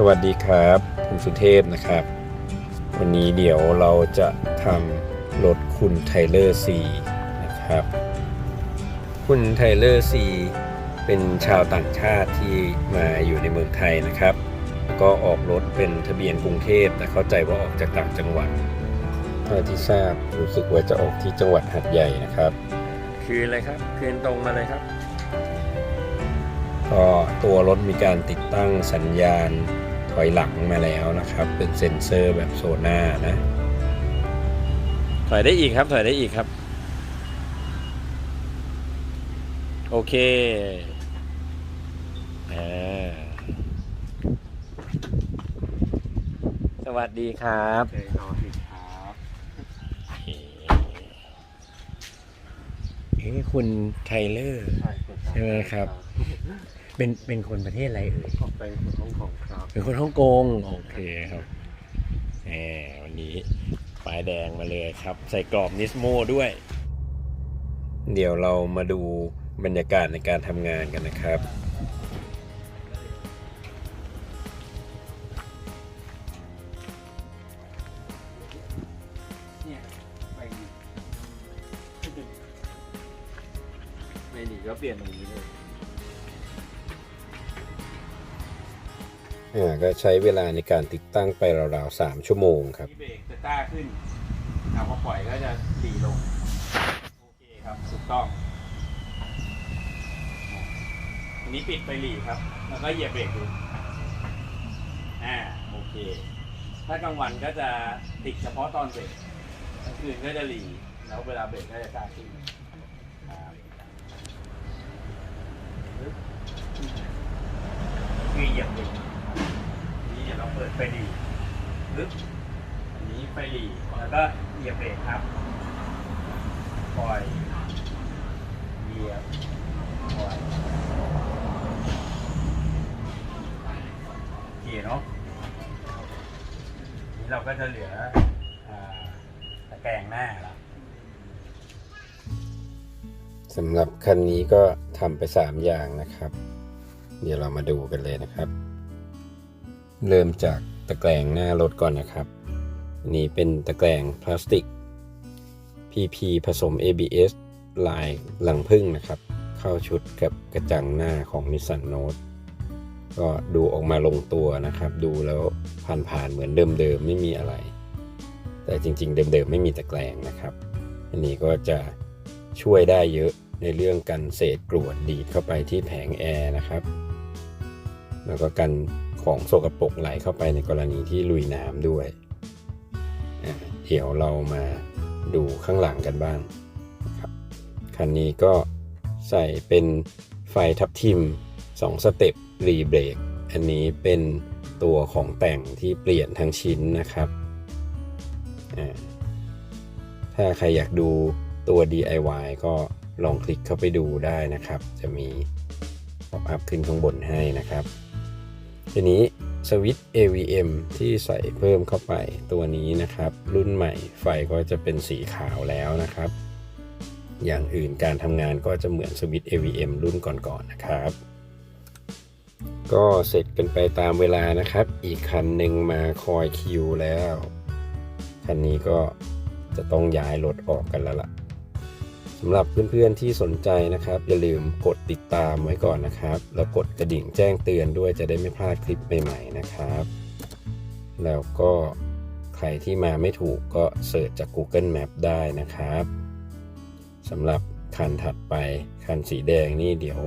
สวัสดีครับคุณสุเทพนะครับ วันนี้เดี๋ยวเราจะทำรถคุณไทเลอร์ซีนะครับ คุณไทเลอร์ซีเป็นชาวต่างชาติที่มาอยู่ในเมืองไทยนะครับแล้วก็ออกรถเป็นทะเบียนกรุงเทพแต่เข้าใจว่าออกจากต่างจังหวัดเท่าที่ทราบรู้สึกว่าจะออกที่จังหวัดหัดใหญ่นะครับ คืนเลยครับคืนตรงมาเลยครับก็ตัวรถมีการติดตั้งสัญญาณถ อยหลังมาแล้วนะครับ เป็นเซ็นเซอร์แบบโซน่านะ ถอยได้อีกครับ ถอยได้อีกครับ โอเคอ่าสวัสดีครับเคยนอนผิดครับเอ้คุณไทเลอร์ ใช่ครับใช่ไหมครับ เป็นเป็นคนประเทศอะไรเอ่ย ก็เป็นคนฮ่องกงครับ เป็นคนฮ่องกงโอเคครับแหมวันนี้ป้ายแดงมาเลยครับ ใส่กรอบนิสโมด้วย เดี๋ยวเรามาดูบรรยากาศในการทำงานกันนะครับ เนี่ยไปไม่หนีก็เปลี่ยนตรงนี้เลย อ่าก็ใช้เวลาในการติดตั้งไปราวๆสามชั่วโมงครับนี่เบรกจะต้าขึ้นเอาพอปล่อยก็จะหลีลง โอเคครับถูกต้องอันนี้ปิดไปหลีครับ แล้วก็เหยียบเบรกดูอ่าโอเค ถ้ากลางวันก็จะติดเฉพาะตอนเบรกกลางคืนก็จะหลีแล้วเวลาเบรกก็จะต้าขึ้นครับคือเหยียบเบรกอันนี้เดี๋ยวเราเปิด ไฟหลีปึ๊บอันนี้ไฟหลีแล้วก็เหยียบเบรกครับ ปล่อย เหยียบ ปล่อย โอเคเนาะนี้เราก็จะเหลือตะแกรงหน้าละสำหรับคันนี้ก็ทำไป 3 อย่างนะครับ เดี๋ยวเรามาดูกันเลยนะครับ เริ่มจากตะแกรงหน้ารถก่อนนะครับนนี้เป็นตะแกรงพลาสติก PP ผสม ABS ลายหลังพึ่งนะครับ เข้าชุดกับกระจังหน้าของ Nissan Note ก็ดูออกมาลงตัวนะครับ ดูแล้วผ่านๆเหมือนเดิมๆไม่มีอะไร แต่จริงๆ เดิมๆไม่มีตะแกรงนะครับ อันนี้ก็จะช่วยได้เยอะในเรื่องกันเศษกรวดดีดเข้าไปที่แผงแอร์นะครับ แล้วก็กัน ของโสกรปรกไหลเข้าไปในกรณีที่ลุยน้ำด้วยอ่าเดี๋ยวเรามาดูข้างหลังกันบ้างครับคันนี้ก็ใส่เป็นไฟทับทิม 2 สเต็ปรีเบรก อันนี้เป็นตัวของแต่งที่เปลี่ยนทั้งชิ้นนะครับอ่าถ้าใครอยากดูตัว DIY ก็ลองคลิกเข้าไปดูได้นะครับ จะมีป๊อปอัพขึ้นข้างบนให้นะครับ ทีนี้สวิตช์ AVM ที่ใส่เพิ่มเข้าไปตัวนี้นะครับ รุ่นใหม่ไฟก็จะเป็นสีขาวแล้วนะครับ อย่างอื่นการทำงานก็จะเหมือนสวิตช์ AVM รุ่นก่อนๆนะครับ ก็เสร็จกันไปตามเวลานะครับ อีกคันหนึ่งมาคอยคิวแล้ว คันนี้ก็จะต้องย้ายรถออกกันแล้วล่ะ สำหรับเพื่อนๆที่สนใจนะครับ อย่าลืมกดติดตามไว้ก่อนนะครับ แล้วกดกระดิ่งแจ้งเตือนด้วยจะได้ไม่พลาดคลิปใหม่ๆนะครับ แล้วก็ใครที่มาไม่ถูกก็เสิร์ชจาก Google Map ได้นะครับสำหรับคันถัดไปคันสีแดงนี่เดี๋ยว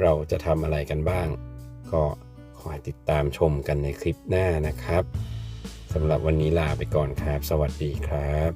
เราจะทำอะไรกันบ้าง ก็คอยติดตามชมกันในคลิปหน้านะครับสำหรับวันนี้ลาไปก่อนครับ สวัสดีครับ